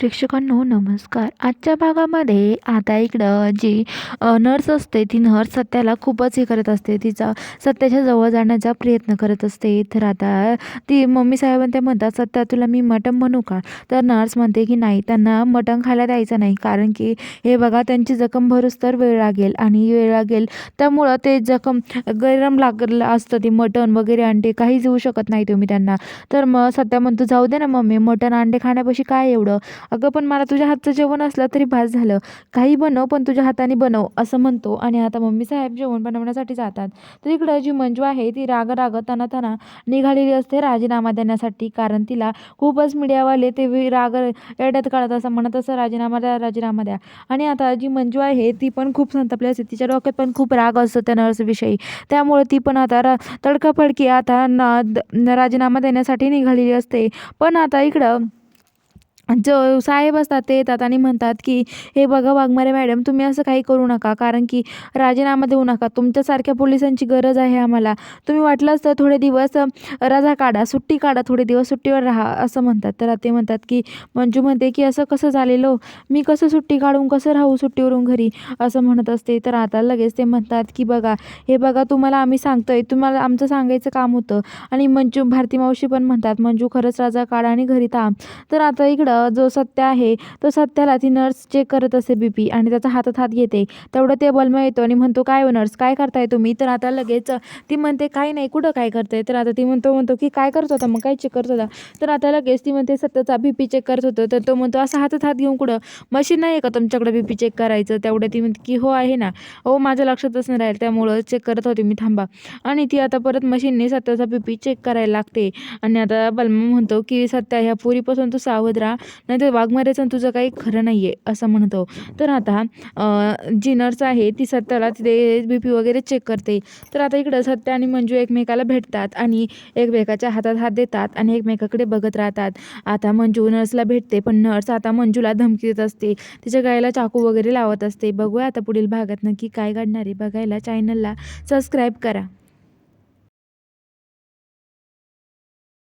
प्रेक्षकांनो नमस्कार. आजच्या भागामध्ये आता इकडं जी नर्स असते ती नर्स सत्याला खूपच हे करत असते. तिचा सत्याच्या जवळ जाण्याचा प्रयत्न करत असते. तर आता ती मम्मी साहेबां म्हणतात सत्या तुला मी मटण म्हणू का? तर नर्स म्हणते की नाही त्यांना मटण खायला द्यायचं नाही. कारण की हे बघा त्यांची जखम भरूस तर वेळ लागेल. आणि वेळ लागेल त्यामुळं ते जखम गरम लागलं असतं. ते मटण वगैरे अंडे काहीच देऊ शकत नाही तुम्ही त्यांना. तर मग सध्या म्हणतो जाऊ दे ना मम्मी मटण अंडे खाण्यापाशी काय एवढं? अगं पण मला तुझ्या हातचं जेवण असलं तरी भास झालं. काही बनव पण तुझ्या हाताने बनव असं म्हणतो. आणि आता मम्मी साहेब जेवण बनवण्यासाठी जातात. तर इकडं जी मंजू आहे ती राग राग तना तना निघालेली असते राजीनामा देण्यासाठी. कारण तिला खूपच मीडियावाले ते राग एड्यात काढत असं म्हणत असं राजीनामा द्या राजीनामा द्या. आणि आता जी मंजू आहे ती पण खूप संतापली असते. तिच्या डोक्यात पण खूप राग असतो त्या नर्सविषयी त्यामुळे ती पण आता रा तडकाफडकी आता ना द- राजीनामा देण्यासाठी निघालेली असते. पण आता इकडं जो साहेब असतात ते येतात आणि म्हणतात की हे बघा वाघमारे मॅडम तुम्ही असं काही करू नका कारण की राजीनामा देऊ नका. तुमच्यासारख्या पोलिसांची गरज आहे आम्हाला. तुम्ही वाटलंच तर थोडे दिवस रजा काढा सुट्टी काढा थोडे दिवस सुट्टीवर राहा असं म्हणतात. तर ते म्हणतात की मंजू म्हणते की असं कसं झालेलं हो? मी कसं सुट्टी काढून कसं राहू सुट्टीवरून घरी? असं म्हणत असते. तर आता लगेच ते म्हणतात की बघा हे बघा तुम्हाला आम्ही सांगतोय तुम्हाला आमचं सांगायचं काम होतं. आणि मंजू भारती मावशी पण म्हणतात मंजू खरंच राजा काढा आणि घरी थांब. तर आता इकडं जो सत्य आहे तो सत्याला ती नर्स चेक करत असे बी पी आणि त्याचा हातात हात घेते. तेवढं ते बलमा येतो आणि म्हणतो काय हो नर्स काय करताय तुम्ही? तर आता लगेच ती म्हणते काय नाही कुठं काय करताय? तर आता ती म्हणतो म्हणतो की काय करत होता मग? काय चेक करत होता? तर आता लगेच ती म्हणते सत्याचा बी पी चेक करत होतं. तर तो म्हणतो असा हातात हात घेऊन कुठं? मशीन नाही आहे का तुमच्याकडे बी पी चेक करायचं? तेवढं ती म्हणते की हो आहे ना. हो माझ्या लक्षातच नाही राहील त्यामुळं चेक करत होते मी थांबा. आणि ती आता परत मशीनने सत्याचा बी पी चेक करायला लागते. आणि आता बलमा म्हणतो की सत्या ह्या पुरीपासून तू सावध राहा. नाही तर वाघमाऱ्याचं तुझं काही खरं नाही आहे असं म्हणतो तर आता जी नर्स आहे ती सत्याला तिथे बी पी वगैरे चेक करते. तर आता इकडं सत्य आणि मंजू एकमेकाला भेटतात आणि एकमेकाच्या हातात हात देतात आणि एकमेकाकडे बघत राहतात. आता मंजू नर्सला भेटते पण नर्स आता मंजूला धमकी देत असते. तिच्या गायला चाकू वगैरे लावत असते. बघूया आता पुढील भागात नक्की काय घडणार आहे. बघायला चॅनलला सबस्क्राईब करा.